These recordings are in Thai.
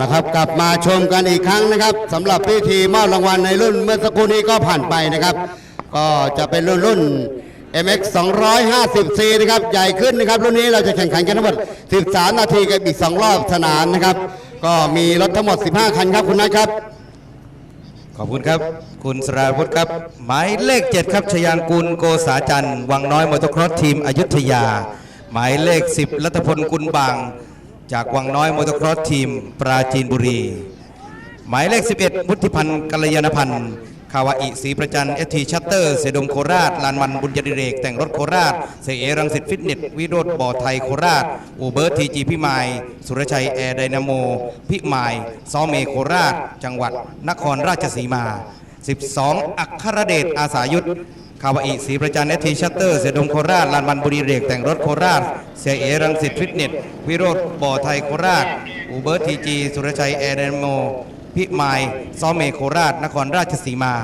ละครับ กลับมาชมกันอีกครั้งนะครับสำหรับพิธีมอบรางวัลในรุ่นเมื่อสักครู่นี้ก็ผ่านไปนะครับ ก็จะเป็นรุ่นรุ่น MX 250C นะครับ ใหญ่ขึ้นนะครับ รุ่นนี้เราจะแข่งขันกันทั้งหมด 13 นาทีกับอีก 2 รอบสนามนะครับ ก็มีรถทั้งหมด 15 คันครับคุณนัทครับ ขอบคุณครับ คุณสราวุธครับ หมายเลข 7 ครับชยานกุลโกษาจันทร์วังน้อยมอเตอร์ครอสทีมอยุธยา หมายเลข 10รัตพลกุลบาง จากวังน้อยมอเตอร์ครอสทีมปราจีนบุรี หมายเลข 11 มุทิพันธ์กัลยาณพันธ์คาวาอิศรีประจันเอทีชัตเตอร์ เสดมโคราช ลานมันบุญยดิเรก แต่งรถโคราช เสเอรังสิตฟิตเนส วิโรธบ่อไทยโคราช อูเบิร์ตทีจีพิมาย สุรชัย แอร์ไดนาโม พิมาย ซอเมโคราช จังหวัด นครราชสีมา 12 อัครเดชอาสายุทธ คาวาอิศรีประจันเอทีชัตเตอร์ เสดมโคราชลานมันบุรีเรกแต่งรถโคราช เสียเอรังสิตฟิตเนสวิโรธบ่อไทยโคราช อูเบิร์ตทีจีสุรชัยแอร์ไดนโม พิมายซอเมโคราช นครราชสีมา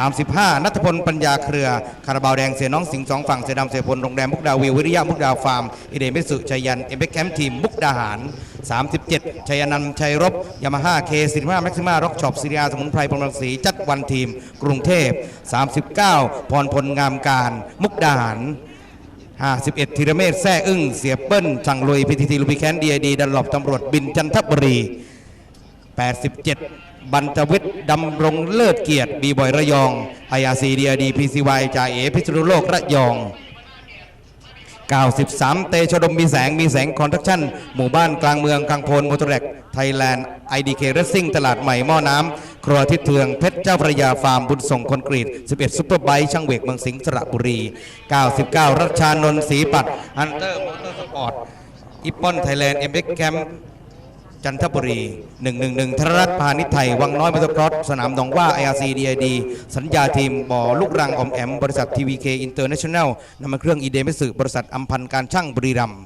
35 นัทพลปัญญาเครือ คาราบาวแดงเสียน้องสิงสองฝั่งเสียดำเสียพลโรงแรมมุกดาวิววิริยะมุกดาฟาร์มอิเดมิสุชัยยันเอ็มเบคแคมป์ทีมมุกดาหาร 37 ชัยนันท์ชัยรบยามาฮ่าเคสิมาแม็กซิมาร็อกช็อปซีรีอาสมุนไพรพรมรังสีจัดวันทีม กรุงเทพ 39 พรพลงามการ มุกดาหาร51ธีรเมธแซ่อึ้ง เสียเปิ้ลช่งลุยพีทีทีลูบิแคนดีไอดีดันหลบตำรวจบินจันทบุรี 87บรรจวิทย์ดำรงเลิศเกียรติบีบอยระยอง IRC DRD PCY จ่าเอพิษณุโลกระยอง 93 เตชดมมีแสงมีแสงคอนทักชั่น หมู่บ้านกลางเมืองกลางโพนมอเตอร์แรกไทยแลนด์ไอดีเคเรซิ่งตลาดใหม่หม้อน้ำ ครัวทิศเทืองเพชรเจ้าพระยาฟาร์มบุญส่งคอนกรีต 11 ซุปเปอร์ไบค์ช่างเวกเมืองสิงห์สระบุรี 99 รัชชานนท์ศรีปัตฮันเตอร์มอเตอร์สปอร์ตอิปปอนไทยแลนด์เอ็มเอ็กแคมป์ จันทบุรี111ธนรัตน์พาณิชย์ไทย วังน้อยมอเตอร์ครอสสนามหนองว่า IRC DID สัญญาทีม บ่อลูกรังออมแอม บริษัท TVK International น้ำมันเครื่องอีเดมิสึบริษัทอัมพันธ์การช่างบุรีรัมย์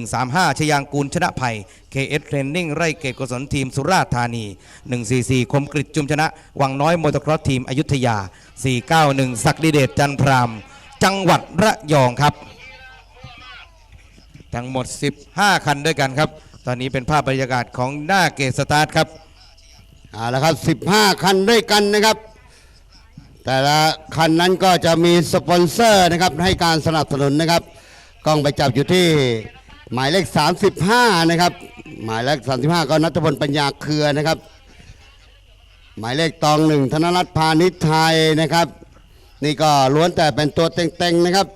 135 ชยางกูลชนะภัย KS Training ไร่เกตกศลทีมสุราษฎร์ธานี 144 คมกริจจุมชนะ วังน้อยมอเตอร์ครอสทีมอยุธยา 491 ศักดิเดชจันทราม จังหวัดระยองครับ ทั้งหมด 15 คันด้วยกันครับ ตอนนี้เป็นภาพบรรยากาศของหน้าเกตสตาร์ทครับเอาละครับ 15 คันด้วยกันนะครับ แต่ละคันนั้นก็จะมีสปอนเซอร์นะครับให้การสนับสนุนนะครับกล้องไปจับอยู่ที่หมายเลข 35 นะครับ หมายเลข 35 ก็นัทพลปัญญาเครือนะครับ หมายเลขตองหนึ่งธนรัตน์พาณิชไทยนะครับ นี่ก็ล้วนแต่เป็นตัวเต็งๆนะครับ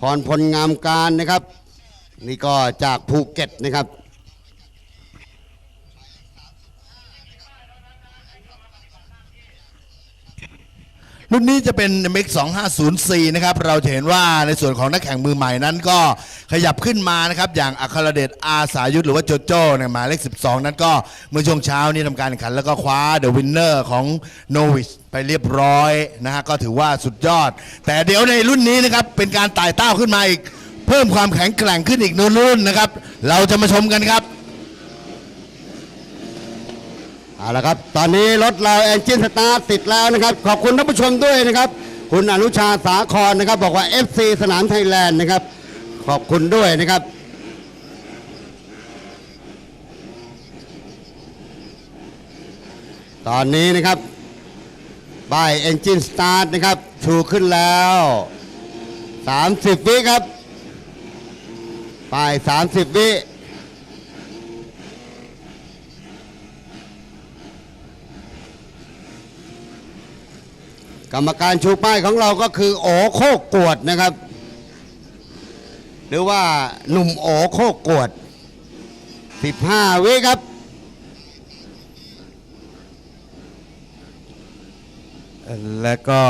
พรพลงามการนะครับ นี่ก็จากภูเก็ตนะครับ รุ่นนี้จะเป็น MX 250C นะครับ เราจะเห็นว่าในส่วนของนักแข่งมือใหม่นั้นก็ขยับขึ้นมานะครับ อย่างอัครเดชอาสายุทธหรือว่าโจโจ้เนี่ยหมายเลข 12 นั้นก็เมื่อช่วงเช้านี้ทำการแข่งขัน แล้วก็คว้าเดอะวินเนอร์ของโนวิชไปเรียบร้อยนะฮะก็ถือว่าสุดยอด แต่เดี๋ยวในรุ่นนี้นะครับเป็นการไต่เต้าขึ้นมาอีก เพิ่มความแข็งแกร่งขึ้นอีกนุ่นๆนะครับ เราจะมาชมกันครับเอาละครับ ตอนนี้รถเราแอนจินสตาร์ติดแล้วนะครับ ขอบคุณท่านผู้ชมด้วยนะครับ คุณอนุชาสาครนะครับ บอกว่า FC สนามไทยแลนด์นะครับ ขอบคุณด้วยนะครับตอนนี้นะครับป้ายเอนจินสตาร์ทนะครับ ชูขึ้นแล้ว 30 วิครับ ป้าย30วิกรรมการชูป้ายของเราก็คือ โอโคกกวดนะครับ หรือว่าหนุ่มโอโคกกวด 15 วิครับ และก็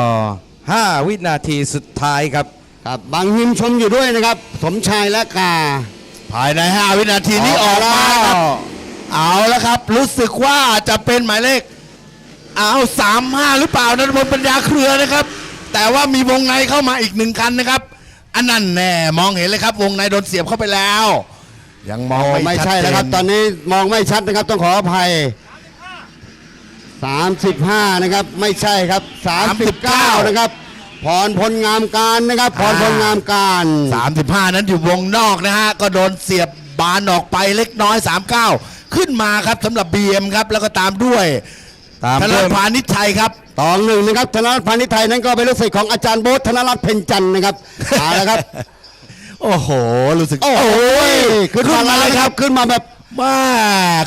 5 วินาทีสุดท้ายครับ ครับบางหิมชมอยู่ด้วยนะครับ สมชายและกา ภายใน 5 วินาทีนี้ออกมาครับเอาแล้วครับ รู้สึกว่าจะเป็นหมายเลข เอาสามห้าหรือเปล่านันบนปัญญาเครือนะครับ แต่ว่ามีวงในเข้ามาอีกหนึ่งคันนะครับ อันนั้นแน่มองเห็นเลยครับ วงในโดนเสียบเข้าไปแล้ว ยังมองโอ้ไม่ไม่ชัดใช่เจแล้วครับ ตอนนี้มองไม่ชัดนะครับต้องขออภัย 35 นะครับ ไม่ใช่ครับ 39 นะครับ พรพลงามการนะครับพรพลงามการ 35 นั้นอยู่วงนอกนะฮะ ก็โดนเสียบบานออกไปเล็กน้อย 39 ขึ้นมาครับสำหรับ BM ครับ แล้วก็ตามด้วยตามธด้นวยพานิชชัยครับ ตองหนึ่งนะครับธนรัตน์พานิชไทยนั้นก็เป็นลูกศิษย์ของอาจารย์โบ๊ทธนรัตน์เพ็ญจันทร์นะครับเอาละครับ โอ้โห รู้สึก โอ้โหขึ้นมามาเลเลยยคครัรับบขึ้นมาแบบ มา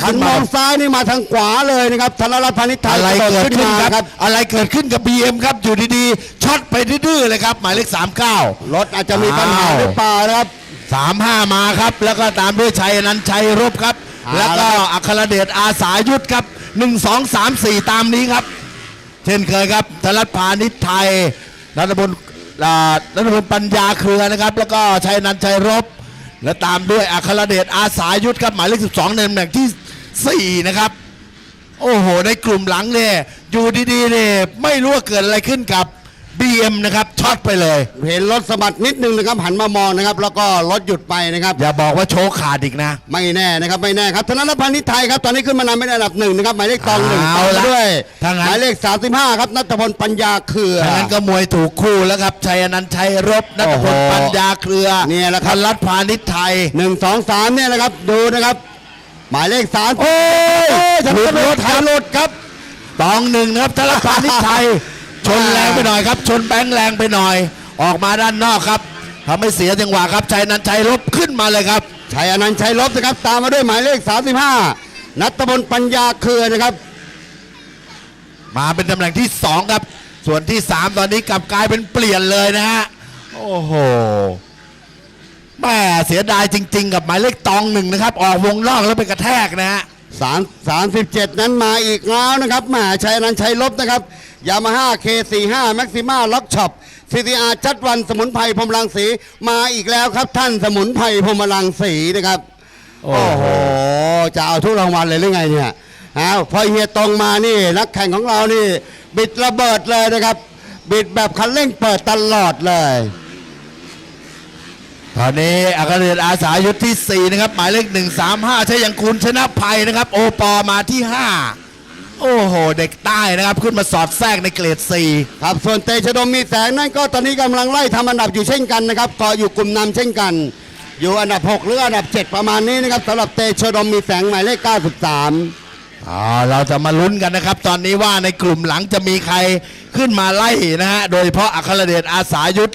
ขัขึ้นนมมาองซ้ายนี่มาทางขวาเลยนะครับธนรัตน์พานิชไทยอะไรกระโดเกิดขึ้นมาครับ อะไรเกิดขึ้นกับ BM ครับ อยู่ดีๆช็อตไปดื้อๆเลยครับ หมายเลข 39 รถอาจจะมีปัญหาอ้าวหรือเปล่านะครับสามห้ามาครับ แล้วก็ตามด้วยชัยอนันต์ชัยรบครับเอาแล้วก็ละครับอัครเดชอาสายุทธครับหนึ่งสองสามสี่ตามนี้ครับ เช่นเคยครับธนรัตน์พาณิชย์ไทยรัตพลอ่ารัตพลปัญญาเครือนะครับ แล้วก็ชัยอนันต์ชัยรบ และตามด้วยอัครเดชอาสายุทธครับหมายเลข 12 ในตำแหน่งที่ 4 นะครับ โอ้โห ในกลุ่มหลังเนี่ยอยู่ดีๆเนี่ยไม่รู้ว่าเกิดอะไรขึ้นกับ BM นะครับช็อตไปเลย เห็นรถสะบัดนิดนึงนะครับหันมามองนะครับ แล้วก็รถหยุดไปนะครับอย่าบอกว่าโชว์ขาดอีกนะ ไม่แน่นะครับไม่แน่ครับธนรัตน์พานิชไทยครับตอนนี้ขึ้นมานำเป็นอันดับหนึ่งนะครับหมายเลขตองหนึ่งเอาตามละมาด้วยถ้างั้น หมายเลข 35 ครับนัทพลปัญญาเครือดังนั้นก็มวยถูกคู่แล้วครับชัยอนันต์ชัยรบนัทพลโอ้โหปัญญาเครือเนี่ยแหละครับธนรัตน์พาณิชย์ไทย หนึ่งสองสามเนี่ยนะครับดูนะครับ หมายเลขสามโอ้ยจะหลุหลุดดรถครับหลุดครับ ตองหนึ่งนะครับธนรัตน์พาณิชย์ไทย ชนแรงไปหน่อยครับ ชนแบงค์แรงไปหน่อย ออกมาด้านนอกครับทำให้เสียจังหวะครับชัยอนันต์ชัยรบขึ้นมาเลยครับชัยอนันต์ชัยลบนะครับ ตามมาด้วยหมายเลข 35 นัทพลปัญญาเครือนะครับ มาเป็นตำแหน่งที่สองครับ ส่วนที่สามตอนนี้กลับกลายเป็นเปลี่ยนเลยนะฮะโอ้โหแม่เสียดายจริง ๆ กับหมายเลขตองหนึ่งนะครับ ออกวงนอกแล้วไปกระแทกนะฮะ3 37นั้นมาอีกแล้วนะครับแหมชัยอนันต์ชัยลบนะครับ ยามาฮ่า K45 แม็กซิม่าล็อกช็อป CTR จัดวันสมุนไพรพรหมรังสีมาอีกแล้วครับ ท่านสมุนไพรพรหมรังสีนะครับ โอ้โอ้โหโห จะเอาทุกรางวัลเลยหรือไงเนี่ยอ้าวพอเฮียตรงมานี่ นักแข่งของเรานี่ บิดระเบิดเลยนะครับ บิดแบบคันเร่งเปิดตลอดเลยตอนนี้อัครเดชอาสายุทธที่ 4 นะครับ หมายเลข 135 ใช่ยังคุณชนะภัยนะครับ โอปอมาที่ 5 โอ้โห เด็กใต้นะครับ ขึ้นมาสอดแทรกในเกรด 4 ครับส่วนเตชะดมมีแสงนั่นก็ตอนนี้กำลังไล่ทำอันดับอยู่เช่นกันนะครับเกาะอยู่กลุ่มนำเช่นกัน อยู่อันดับ 6 หรืออันดับ 7 ประมาณนี้นะครับสำหรับเตชะดมมีแสงหมายเลข 93 อ่าเราจะมาลุ้นกันนะครับ ตอนนี้ว่าในกลุ่มหลังจะมีใครขึ้นมาไล่นะฮะ โดยเฉพาะอัครเดชอาสายุทธ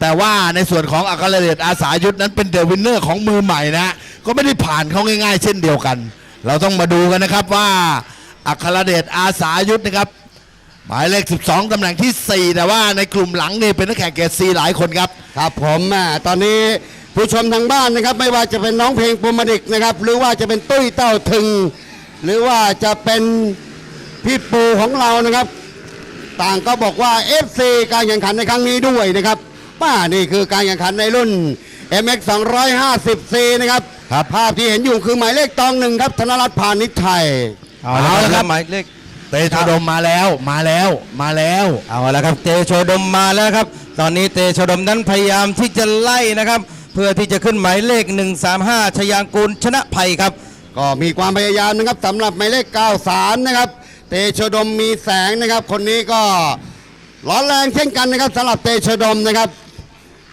แต่ว่าในส่วนของอัครเดชอาสายุทธนั้นเป็นเดอะวินเนอร์ของมือใหม่นะฮะก็ไม่ได้ผ่านเขาง่าย ๆ เช่นเดียวกัน เราต้องมาดูกันนะครับว่า อัครเดชอาสายุทธนะครับ หมายเลข 12 ตำแหน่งที่ 4 แต่ว่าในกลุ่มหลังนี่เป็นนักแข่งเกรดซีหลายคนครับ ครับผมแม่ตอนนี้ผู้ชมทางบ้านนะครับ ไม่ว่าจะเป็นน้องเพลงปุมดิกนะครับ หรือว่าจะเป็นตุ้ยเต้าถึง หรือว่าจะเป็นพี่ปูของเรานะครับ ต่างก็บอกว่า FC การแข่งขันในครั้งนี้ด้วยนะครับป้านี่คือการแข่งขันในรุ่น MX 250C นะครับ ครับ ภาพที่เห็นอยู่คือหมายเลขตองหนึ่งครับ ธนรัตน์พานิชไทย เอาละเอาละคครัรับบหมายเลขเตชะดมมาแล้วมาแล้วมาแล้วเอาละครับ เตโชดมมาแล้วครับ ตอนนี้เตโชดมนั้นพยายามที่จะไล่นะครับ เพื่อที่จะขึ้นหมายเลข 135 ชยางกูลชนะภัยครับ ก็มีความพยายามนะครับสำหรับหมายเลข 93 นะครับ เตโชดมมีแสงนะครับ คนนี้ก็ร้อนแรงเช่นกันนะครับสำหรับเตโชดมนะครับ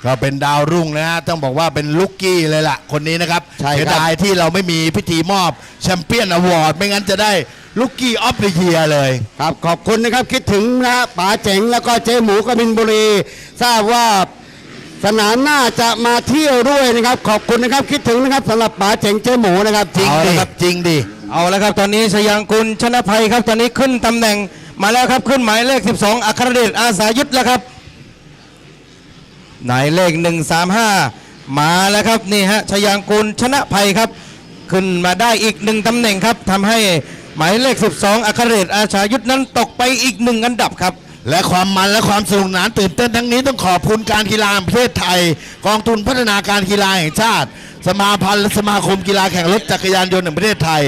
ก็เป็นดาวรุ่งนะฮะต้องบอกว่าเป็นลุกกี้เลยล่ะ คนนี้นะครับใช่ครับ เสียดายที่เราไม่มีพิธีมอบแชมเปี้ยนอวอร์ดไม่งั้นจะได้ลุกกี้ออฟเดอะเยียเลย ครับขอบคุณนะครับคิดถึงนะฮะป๋าเจ๋งแล้วก็เจ๊หมูกบินบุรี ทราบว่าสนามหน้าจะมาเที่ยวด้วยนะครับ ขอบคุณนะครับคิดถึงนะครับสำหรับป๋าเจ๋งเจ๊หมูนะครับจริงเอาดิละครับจริงดิ เอาละครับ ตอนนี้ชยางกุลชนะภัยครับ ตอนนี้ขึ้นตำแหน่งมาแล้วครับ ขึ้นหมายเลข 12 อัครเดชอาสายุทธแล้วครับ หมายเลข 135 มาแล้วครับนี่ฮะชยางกุลชนะภัยครับ ขึ้นมาได้อีกหนึ่งตำแหน่งครับทำให้หมายเลข 12 อัครเดชอาสายุทธนั้นตกไปอีกหนึ่งอันดับครับ และความมันและความสนุกสนานตื่นเต้นทั้งนี้ต้องขอบคุณการกีฬาแห่งประเทศไทย กองทุนพัฒนาการกีฬาแห่งชาติ สมาพันธ์และสมาคมกีฬาแข่งรถจักรยานยนต์แห่งประเทศไทย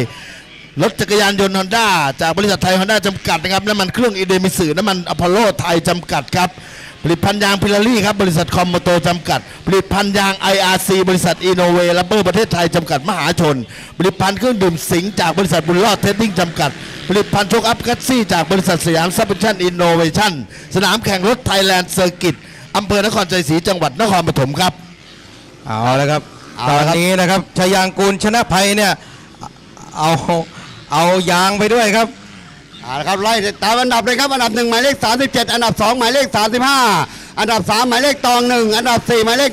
รถจักรยานยนต์ฮอนด้าจากบริษัทไทยฮอนด้าจำกัดนะครับน้ำมันเครื่องอีเดมิสึน้ำมันอพอลโลไทยจำกัดครับ ผลิตภัณฑ์ยางพิลารี่ครับ บริษัทคอมโมโตจำกัด ผลิตภัณฑ์ยาง IRC บริษัทอีโนเวลับเบอร์ประเทศไทยจำกัดมหาชน ผลิตภัณฑ์เครื่องดื่มสิงห์จากบริษัทบุญรอดเทสติ้งจำกัด ผลิตภัณฑ์โชคอัพกัตซี่จากบริษัทสยามซัพพชั่นอินโนเวชั่นสนามแข่งรถไทยแลนด์เซอร์กิตอำเภอนครชัยศรีจังหวัดนครปฐมครับเอาละครับเอาตอละนครับนี้นะครับชยางกูลชนะภัยเนี่ยเอาเอายางไปด้วยครับ เอาละครับไล่ตามอันดับเลยครับอันดับหนึ่งหมายเลข 37 อันดับสองหมายเลข 35 อันดับสามหมายเลขตองหนึ่งอันดับสี่หมายเลข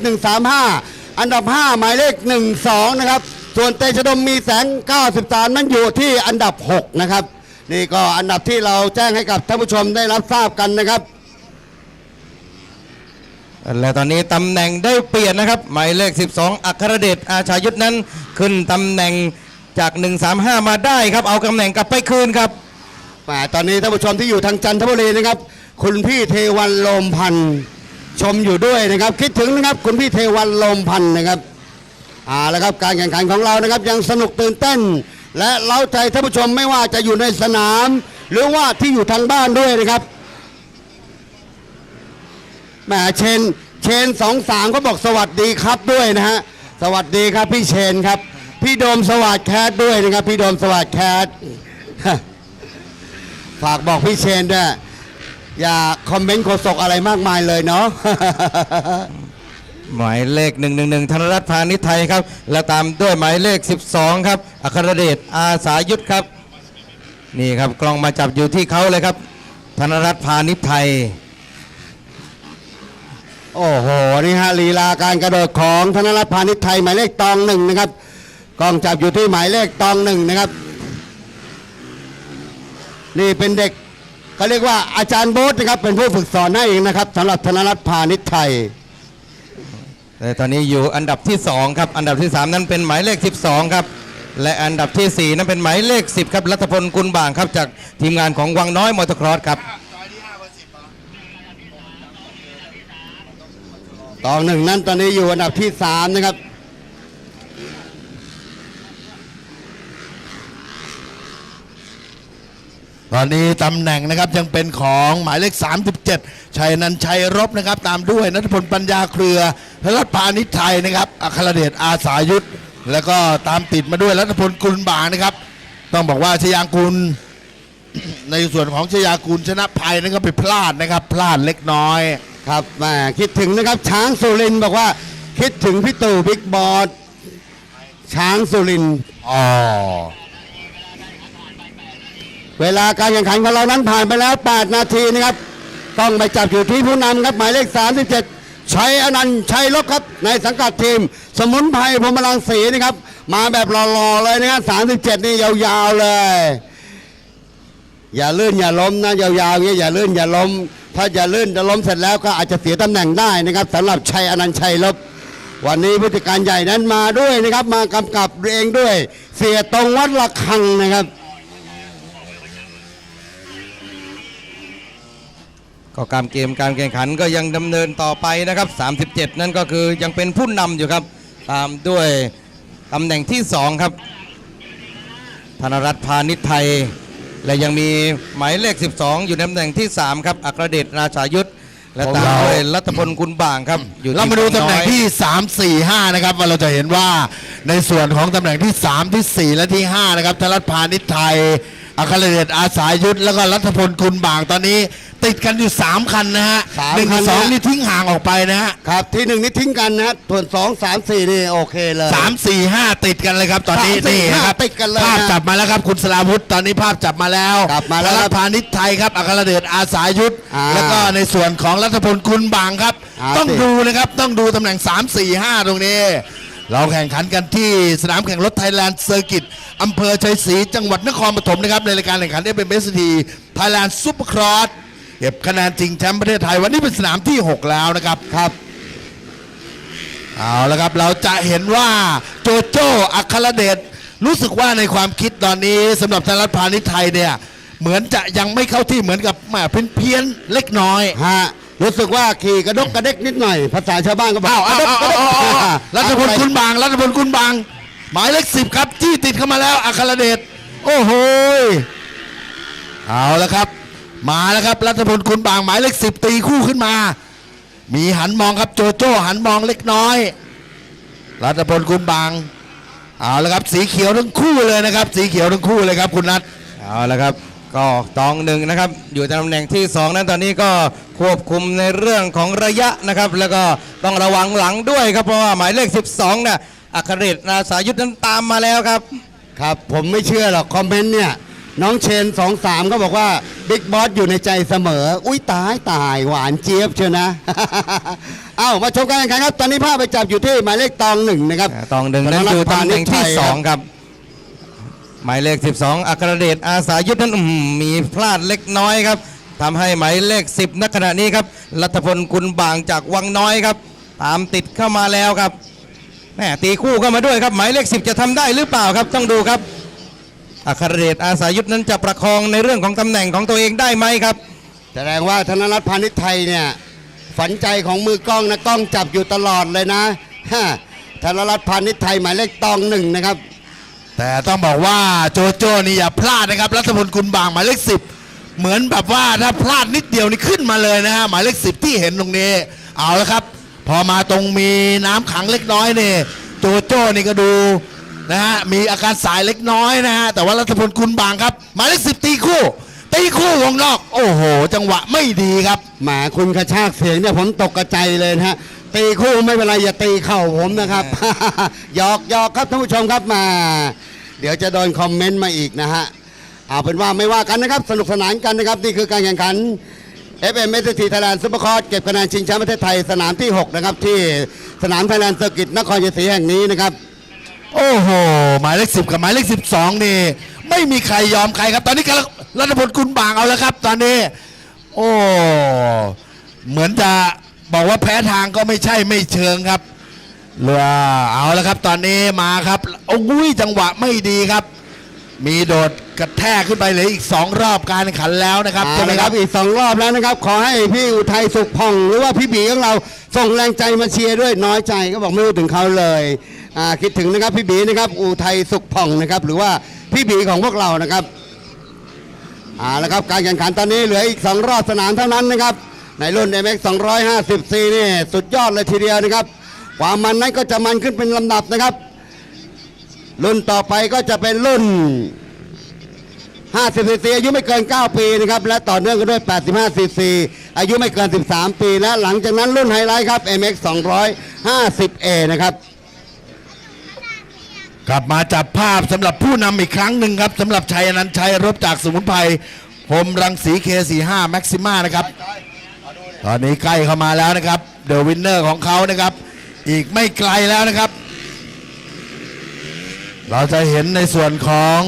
135 อันดับห้าหมายเลข 12 นะครับ ส่วนเตชะดมมีแสง 93 นั้นอยู่ที่อันดับ 6 นะครับ นี่ก็อันดับที่เราแจ้งให้กับท่านผู้ชมได้รับทราบกันนะครับ และตอนนี้ตำแหน่งได้เปลี่ยนนะครับ หมายเลข 12 อัครเดชอาชายุทธนั้น ขึ้นตำแหน่งจาก 135 มาได้ครับเอาตำแหน่งกลับไปคืนครับ แหมตอนนี้ท่านผู้ชมที่อยู่ทางจันทบุรีนะครับ คุณพี่เทวันลมพันธ์ชมอยู่ด้วยนะครับ คิดถึงนะครับ คุณพี่เทวันลมพันธ์นะครับอ่าแล้วครับการแข่งขันของเรานะครับ ยังสนุกตื่นเต้น และเล้าใจท่านผู้ชมไม่ว่าจะอยู่ในสนาม หรือว่าที่อยู่ทางบ้านด้วยนะครับแหมเชนเชนสองสามก็บอกสวัสดีครับด้วยนะฮะสวัสดีครับพี่เชนครับ พี่โดมสวัสดแคทด้วยนะครับ พี่โดมสวัสดแคท ฝากบอกพี่เชนด้วยอย่าคอมเมนต์โฆษกอะไรมากมายเลยเนาะ หมายเลข 111 ธนรัตน์พาณิชย์ไทยครับ และตามด้วยหมายเลข 12 ครับ อัครเดชอาสายุทธครับ นี่ครับกล้องมาจับอยู่ที่เขาเลยครับ ธนรัตน์พาณิชย์ไทย โอ้โห นี่ฮะลีลาการกระโดดของธนรัตน์พาณิชย์ไทย หมายเลขตองหนึ่งนะครับ กล้องจับอยู่ที่หมายเลขตองหนึ่งนะครับ นี่เป็นเด็กเขาเรียกว่าอาจารย์โบ๊ทนะครับ เป็นผู้ฝึกสอนให้เองนะครับสำหรับธนรัตน์พาณิชย์ไทย แต่ตอนนี้อยู่อันดับที่ 2 ครับ อันดับที่ 3 นั้นเป็นหมายเลข 12 ครับ และอันดับทีสี่4 นั้นเป็นหมายเลข 10 ครับรัฐพลกุลบางครับ จากทีมงานของวังน้อยมอเตอร์ครอสครับตองหนึ่งนั้นตอนนี้อยู่อันดับที่สามนะครับ ตอนนี้ตำแหน่งนะครับยังเป็นของหมายเลข 37 ชัยนันชัยรบนะครับ ตามด้วยนัทพลปัญญาเครือพรัตน์พาณิชย์ไทยนะครับอัครเดชอาสายุทธแล้วก็ตามติดมาด้วยรัฐพลกุลบางนะครับ ต้องบอกว่าชยางกุลในส่วนของชยากุลชนะภัยนั้นก็ไปพลาดนะครับ พลาดเล็กน้อยครับแหมคิดถึงนะครับ ช้างสุรินทร์บอกว่าคิดถึงพี่ตู่บิ๊กบอสช้างสุรินทร์อ๋อ เวลาการแข่งขันของเรานั้นผ่านไปแล้ว 8 นาทีนะครับ ต้องไปจับอยู่ที่ผู้นำครับ หมายเลข 37 ชัยอนันต์ชัยลบครับ ในสังกัดทีม สมุนไพรพรมรังสีนะครับ มาแบบหล่อๆเลยนะครับ37 นี่ยาวๆเลย อย่าลื่นอย่าล้มนะยาวๆอย่างเงี้ยอย่าลื่นอย่าล้ม ถ้าอย่าลื่นจะล้มเสร็จแล้วก็อาจจะเสียตำแหน่งได้นะครับสำหรับชัยอนันต์ชัยลบวันนี้ผู้จัดการใหญ่นั้นมาด้วยนะครับ มากำกับเองด้วย เสียตรงวัดละคังนะครับ ก็การเกมการแข่งขันก็ยังดำเนินต่อไปนะครับ 37 นั่นก็คือยังเป็นผู้นำอยู่ครับ ตามด้วยตำแหน่งที่ 2 ครับ ธนรัตน์พาณิชย์ไทย และยังมีหมายเลข 12 อยู่ในตำแหน่งที่ 3 ครับ อัครเดชราชายุทธและตามด้วยรัตพลกุลบางครับอยู่เรามาดูตำแหน่งน้อยที่ 3 4 5 นะครับว่าเราจะเห็นว่าในส่วนของตำแหน่งที่ 3 ที่ 4 และที่ 5 นะครับธรัตน์พาณิชย์ไทย อัครเดชอาสายุทธแล้วก็รัฐพลคุณบางตอนนี้ ติดกันอยู่ 3 คันนะฮะสามหนึ่งคักับนสองนะนี่ทิ้งห่างออกไปนะฮะครับ ที่หนึ่งนี่ทิ้งกันนะส่วนสองสามสี่นี่โอเคเลย สามสี่ห้าติดกันเลยครับ ตอนนี้สามสี่นี่นะครับห้าติดกันเลยนะภาพจับมาแล้วครับคุณสลาวุธตอนนี้ภาพจับมาแล้วกลับมาแล้วธครัรัตบน์พาณิชย์ไทยครับอัครเดชอาสายุทธอ่าแล้วก็ในส่วนของรัฐพลคุณบางครับ อ่าต้องสิ ดูนะครับต้องดูตำแหน่ง 3 4 5 ตรงนี้ เราแข่งขันกันที่สนามแข่งรถไทยแลนด์เซอร์กิตอำเภอชัยศรีจังหวัดนครปฐมนะครับ ในรายการแข่งขันเอฟเอ็มเอสทีไทยแลนด์ซุปเปอร์ครอสเก็บคะแนนจริงแชมป์ประเทศไทยวันนี้เป็นสนามที่ 6 แล้วนะครับครับเอาละครับเราจะเห็นว่าโจโจ้อัครเดชรู้สึกว่าในความคิดตอนนี้สำหรับธนรัฐพาณิชย์ไทยเนี่ยเหมือนจะยังไม่เข้าที่เหมือนกับแหมเพี้ยนเพี้ยนๆเล็กน้อยฮะ รู้สึกว่าขี่กระดกกระเด็กนิดหน่อย ภาษาชาวบ้านก็บอกอ้าวอ้าวกระดกกระเด็กอ้าวอ้าวอ้าวรัฐพลคุณบางรัฐพลคุณบาง หมายเลขสิบครับที่ติดเข้ามาแล้วอัครเดชโอ้โหยเอาละครับ มาแล้วครับ รัฐพลคุณบางหมายเลขสิบตีคู่ขึ้นมา มีหันมองครับโจโจ้หันมองเล็กน้อย รัฐพลคุณบางเอาละครับ สีเขียวทั้งคู่เลยนะครับ สีเขียวทั้งคู่เลยครับ คุณนัทเอาละครับ ก็ตองหนึ่งนะครับอยู่ในตำแหน่งที่ 2 นั้นตอนนี้ก็ควบคุมในเรื่องของระยะนะครับ แล้วก็ต้องระวังหลังด้วยครับเพราะว่าหมายเลข 12น่ะอัครเดชนาสายุทธนั้นตามมาแล้วครับ ครับ ผมไม่เชื่อหรอกคอมเมนต์เนี่ยน้องเชนสองสามก็บอกว่าบิ๊กบอสอยู่ในใจเสมอ อุ้ยตายตายหวานเจี๊ยบเชียวนะ เอ้ามาชมกันกันครับ ตอนนี้ภาพไปจับอยู่ที่หมายเลขตองหนึ่งนะครับตองหนึ่งนั้นอยู่ตำแหน่งที่สองครับ หมายเลข 12 อัครเดชอาสายุทธนั้นมีพลาดเล็กน้อยครับทำให้หมายเลข 10ณขณะนี้ครับรัฐพลกุลบางจากวังน้อยครับ ตามติดเข้ามาแล้วครับแหมตีคู่เข้ามาด้วยครับ หมายเลข 10 จะทำได้หรือเปล่าครับต้องดูครับอัครเดชอาสายุทธนั้นจะประคองในเรื่องของตำแหน่งของตัวเองได้ไหมครับแสดงว่าธนรัตน์พาณิชย์ไทยเนี่ยฝันใจของมือกล้องนะกล้องจับอยู่ตลอดเลยนะฮะธนรัตน์พาณิชย์ไทยหมายเลขตองหนึ่งนะครับ แต่ต้องบอกว่าโจโจ้นี่อย่าพลาดนะครับรัฐพลกุลบางหมายเลขสิบเหมือนแบบว่าถ้าพลาดนิดเดียวนี่ขึ้นมาเลยนะฮะหมายเลขสิบที่เห็นตรงนี้เอาละครับ พอมาตรงมีน้ำขังเล็กน้อยนี่โจโจ้นี่ก็ดูนะฮะมีอาการสายเล็กน้อยนะฮะแต่ว่ารัฐพลกุลบางครับหมายเลขสิบตีคู่ตีคู่วงนอก โอ้โห จังหวะไม่ดีครับแหมคุณกระชากเสียงเนี่ยผมตกกระใจเลยนะฮะตีคู่ไม่เป็นไรอย่าตีเข่าผมนะครับหยอกหยอกครับท่านผู้ชมครับมา เดี๋ยวจะโดนคอมเมนต์มาอีกนะฮะเอาเป็นว่าไม่ว่ากันนะครับ สนุกสนานกันนะครับ นี่คือการแข่งขัน FM s t Thailand Super c o r เก็บคะแนนชิงแชมป์ประเทศไทยสนามที่ 6 นะครับ ที่สนามไทยแลนด์เซอร์กิตนครชัยศรีแห่งนี้นะครับ โอ้โห หมายเลขสิบกับหมายเลขสิบสองนี่ ไม่มีใครยอมใครครับ ตอนนี้กำลังรัฐพลกุลบางเอาแล้วครับ ตอนนี้ โอ้ เหมือนจะบอกว่าแพ้ทางก็ไม่ใช่ไม่เชิงครับ เรือเอาแล้วครับตอนนี้มาครับโอ้ยจังหวะไม่ดีครับ มีโดดกระแทกขึ้นไปเหลยอีกสองรอบการแข่งขันแล้วนะครับเอาใช่ไหมละคครัรับบอีกสองรอบแล้วนะครับ ขอให้พี่อุทัยสุขพองหรือว่าพี่บีของเราส่งแรงใจมาเชียร์ด้วยน้อยใจก็บอกไม่รู้ถึงเขาเลยอ่าคิดถึงนะครับพี่บีนะครับอุทัยสุขพองนะครับ หรือว่าพี่บีของพวกเรานะครับเอาละครับการแข่งขันตอนนี้เหลืออีกสองรอบสนามเท่านั้นนะครับในรุ่น MX 250C นี่สุดยอดเลยทีเดียวนะครับ ความมันนั้นก็จะมันขึ้นเป็นลำดับนะครับ รุ่นต่อไปก็จะเป็นรุ่น 50ซีซีอายุไม่เกิน 9 ปีนะครับ และต่อเนื่องกันด้วย 85ซีซีอายุไม่เกิน 13 ปี และหลังจากนั้นรุ่นไฮไลท์ครับ MX 250A นะครับกลับมาจับภาพสำหรับผู้นำอีกครั้งหนึ่งครับสำหรับชัยอนันต์ชัยรบจากสมุนไพรพรมรังสี K45 แม็กซิม่านะครับ ตอนนี้ใกล้เข้ามาแล้วนะครับ เดอะวินเนอร์ของเขานะครับ อีกไม่ไกลแล้วนะครับ เราจะเห็นในส่วนของ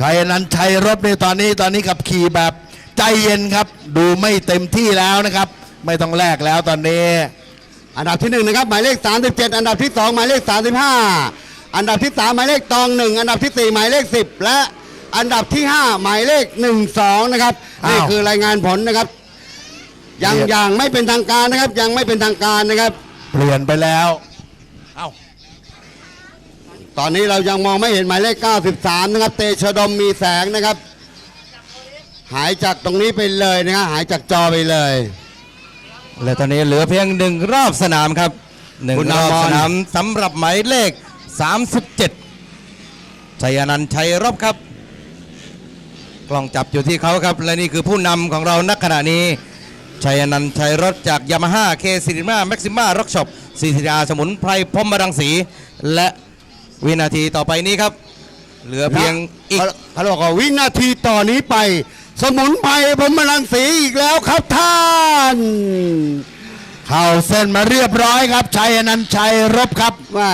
ชัยอนันต์ชัยรบในตอนนี้ตอนนี้ขับขี่แบบใจเย็นครับ ดูไม่เต็มที่แล้วนะครับ ไม่ต้องแลกแล้วตอนนี้ อันดับที่1นะครับหมายเลข 37 อันดับที่2หมายเลข 35 อันดับที่3หมายเลขตอง1อันดับที่4หมายเลข 10 และอันดับที่ 5 หมายเลข 12 นะครับ อ้าว นี่คือรายงานผลนะครับ ยังเรียบยังไม่เป็นทางการนะครับ ยังไม่เป็นทางการนะครับ เปลี่ยนไปแล้ว เอ้า ตอนนี้เรายังมองไม่เห็นหมายเลข 93 นะครับ เตชะดมมีแสงนะครับ หายจากตรงนี้ไปเลยนะครับหายจากจอไปเลย และตอนนี้เหลือเพียงหนึ่งรอบสนามครับหนึ่งคุณรอบอมร สนามสำหรับหมายเลข 37ชัยอนันต์ชัยรบครับ กล้องจับอยู่ที่เขาครับ และนี่คือผู้นำของเราณขณะนี้ ชัยอนันต์ชัยรถจากยามาฮ่าเคซินิมาแม็กซิมาร็อกช็อปซีซีอาสมุนไพรพรหมรังสี และวินาทีต่อไปนี้ครับ เหลือเพียงอีกเขาเขาบอกว่าวินาทีต่อนนี้ไป สมุนไพรผมมลังสีอีกแล้วครับท่านเข้าเส้นมาเรียบร้อยครับชัยอนันต์ชัยรบครับว่า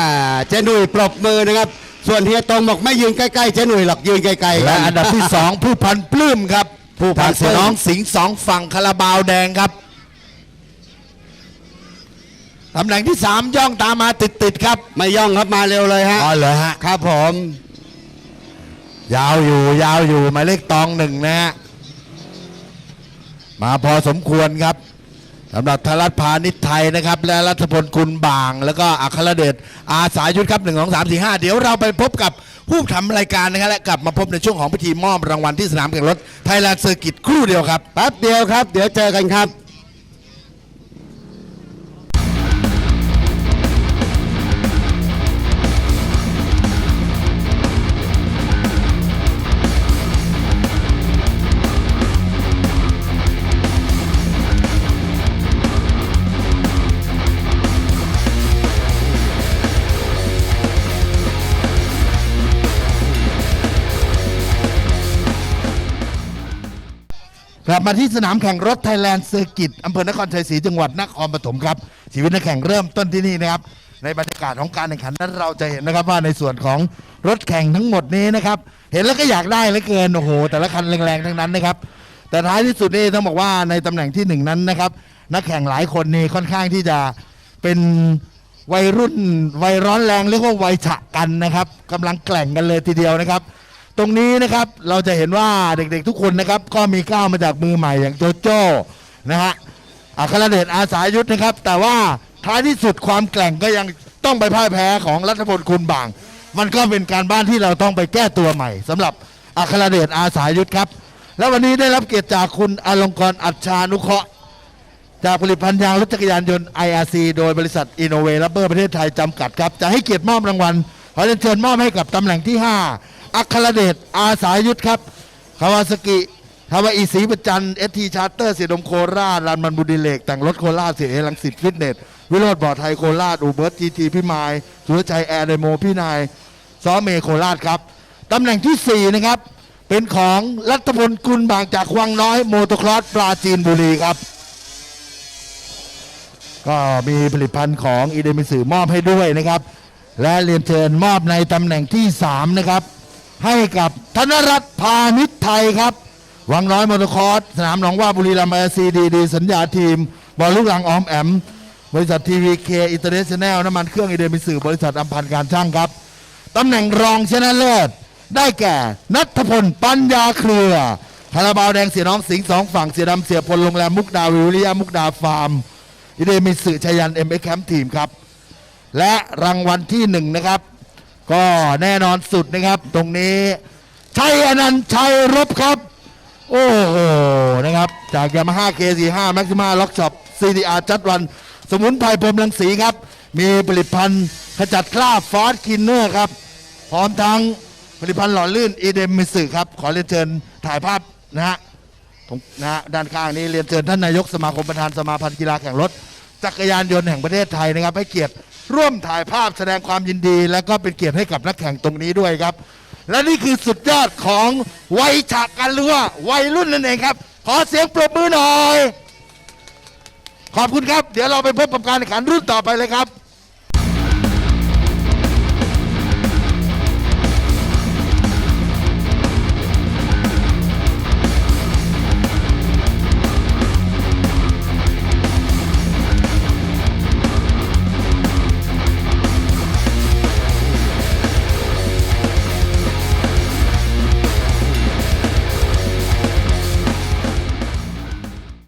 เจหนุ่ยปรบมือนะครับ ส่วนเฮียตรงบอกไม่ยืนใกล้ๆเจหนุ่ยหรอกยืนไกลๆกัและนอันดับที่สองผู้พันปลื้มครับ ผู้พันจากเสียน้องสิงห์สองฝั่งคาราบาวแดงครับตำแหน่งที่สามย่องตามมาติดๆครับ ไม่ย่องครับมาเร็วเลยฮะอ๋อเหรอฮะครับผม ยาวอยู่ยาวอยู่หมายเลขตองหนึ่งนะฮะมาพอสมควรครับสำหรับธรัตน์พาณิชย์ไทยนะครับ และรัฐพลกุลบาง แล้วก็อัครเดชอาสายุทธครับหนึ่งสองสามสี่ห้าเดี๋ยวเราไปพบกับ ผู้ทำรายการนะครับและกลับมาพบในช่วงของพิธีมอบรางวัลที่สนามแข่งรถไทยแลนด์เซอร์กิตครู่เดียวครับ แป๊บเดียวครับ เดี๋ยวเจอกันครับ มาที่สนามแข่งรถไทยแลนด์เซอร์กิตอำเภอนครชัยศรีจังหวัดนครปฐมครับ ชีวิตนักแข่งเริ่มต้นที่นี่นะครับ ในบรรยากาศของการแข่งขันนั้นเราจะเห็นนะครับว่าในส่วนของรถแข่งทั้งหมดนี้นะครับ เห็นแล้วก็อยากได้เหลือเกินโอ้โห แต่ละคันแรงๆทั้งนั้นนะครับ แต่ท้ายที่สุดนี่ต้องบอกว่าในตำแหน่งที่หนึ่งนั้นนะครับ นักแข่งหลายคนนี่ค่อนข้างที่จะเป็นวัยรุ่นวัยร้อนแรงเรียกว่าวัยฉะกันนะครับกำลังแกล่งกันเลยทีเดียวนะครับ ตรงนี้นะครับเราจะเห็นว่าเด็กๆทุกคนนะครับ ก็มีก้าวมาจากมือใหม่อย่างโจโจ้นะฮะอัครเดชอาสายุทธนะครับ แต่ว่าท้ายที่สุดความแกล่งก็ยังต้องไปพ่ายแพ้ของรัฐพลคุณบาง มันก็เป็นการบ้านที่เราต้องไปแก้ตัวใหม่สำหรับอัครเดชอาสายุทธครับ แล้ววันนี้ได้รับเกียรติจากคุณอลงกรอัจฉานุเคราะห์จากผลิตภัณฑ์ยางรถจักรยานยนต์ IRC โดยบริษัท Innova Rubber ประเทศไทยจำกัดครับ จะให้เกียรติมอบรางวัลขอเรียนเชิญมอบให้กับตำแหน่งที่ 5 อัครเดชอาสายุทธครับคาวาสกิคาวาอีสีประจันเอทีชาร์เตอร์เสียดมโคราชลานมันบุรีเหล็กแต่งรถโคราชเสียเอลังสิตฟิตเนส วิโรธบ่อไทยโคราช อูเบิร์ตจีทีพี่มาย สุรชัยแอร์ไดโมพี่นายซ้อเมโคราชครับ ตำแหน่งที่ 4 นะครับ เป็นของรัฐพลกุลบางจากวังน้อยโมโตครอสปราจีนบุรีครับ ก็มีผลิตภัณฑ์ของอีเดมิสือมอบให้ด้วยนะครับ และเรียนเชิญมอบในตำแหน่งที่ 3 นะครับ ให้กับธนรัตน์พาณิชย์ไทยครับ วังน้อยมอเตอร์คอร์สสนามหนองว่าบุรีรัมย์ไอซีดีดีสัญญาทีม บอลลูกหลังออมแอม บริษัททีวีเคอินเตอร์เนชั่นแนลน้ำมันเครื่องอีเดมิสือบริษัทอัมพันธ์การช่างครับตำแหน่งรองชนะเลิศได้แก่นัทพลปัญญาเครือคาราบาวแดงเสียน้องสิงสองฝั่งเสียดำเสียพลโรงแรมมุกดาวิริยามุกดาฟาร์มอิเดมิสึชัยยันเอ็มเอแคมทีมครับ และรางวัลที่หนึ่งนะครับ ก็แน่นอนสุดนะครับ ตรงนี้ ชัยอนันต์ชัยรบครับ โอ้โหนะครับ จากยามาฮ่า K45 แม็กซิมาล็อกช็อป CDR จัดวัน สมุนไพรพรมรังสีครับ มีผลิตภัณฑ์ขจัดคราบฟอสคินเนอร์ครับ พร้อมทั้งผลิตภัณฑ์หล่อลื่นอีเดมมิสึครับ ขอเรียนเชิญถ่ายภาพนะฮะตรงนะฮะด้านข้างนี้เรียนเชิญท่านนายกสมาคมประธานสมาพันธ์กีฬาแข่งรถ จักรยานยนต์แห่งประเทศไทยนะครับให้เกียรติร่วมถ่ายภาพแสดงความยินดี และก็เป็นเกียรติให้กับนักแข่งตรงนี้ด้วยครับ และนี่คือสุดยอดของวัยฉากกันหรือว่าวัยรุ่นนั่นเองครับ ขอเสียงปรบมือหน่อย ขอบคุณครับ เดี๋ยวเราไปพบกับการแข่งขันรุ่นต่อไปเลยครับ